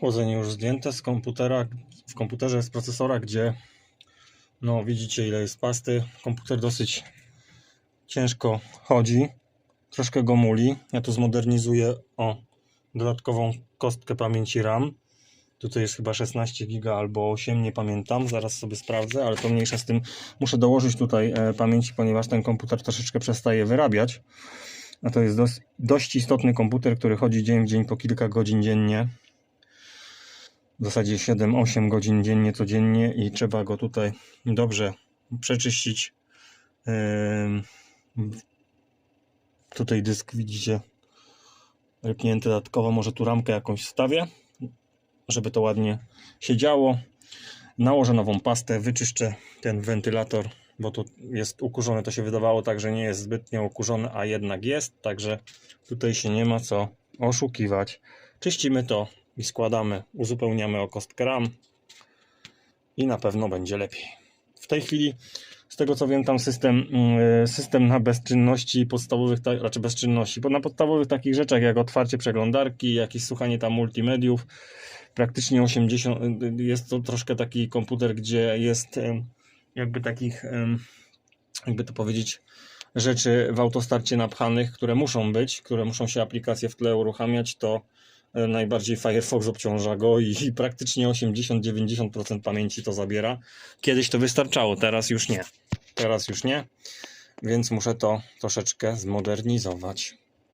Chłodzenie już zdjęte z komputera. W komputerze z procesora, gdzie no widzicie ile jest pasty. Komputer dosyć ciężko chodzi. Troszkę go muli. Ja tu zmodernizuję o dodatkową kostkę pamięci RAM. Tutaj jest chyba 16 giga albo 8, nie pamiętam, zaraz sobie sprawdzę, ale to mniejsza z tym. Muszę dołożyć tutaj e, pamięci, ponieważ ten komputer troszeczkę przestaje wyrabiać. A to jest dos, dość istotny komputer, który chodzi dzień w dzień po kilka godzin dziennie. W zasadzie 7-8 godzin dziennie codziennie i trzeba go tutaj dobrze przeczyścić. Tutaj dysk widzicie rypnięty dodatkowo, może tu ramkę jakąś wstawię, żeby to ładnie siedziało. Nałożę nową pastę, wyczyszczę ten wentylator, bo tu jest ukurzone, to się wydawało tak, że nie jest zbytnio ukurzone, a jednak jest, także tutaj się nie ma co oszukiwać. Czyścimy to i składamy, uzupełniamy o kostkę RAM i na pewno będzie lepiej. W tej chwili, z tego co wiem, tam system, mm, system na bezczynności podstawowych, ta- raczej bezczynności, bo na podstawowych takich rzeczach jak otwarcie przeglądarki, jakieś słuchanie tam multimediów, praktycznie 80, jest to troszkę taki komputer, gdzie jest em, jakby takich, jakby to powiedzieć, rzeczy w autostarcie napchanych, które muszą być, które muszą się aplikacje w tle uruchamiać, to najbardziej Firefox obciąża go i, i praktycznie 80-90% pamięci to zabiera. Kiedyś to wystarczało, teraz już nie. Teraz już nie, więc muszę to troszeczkę zmodernizować.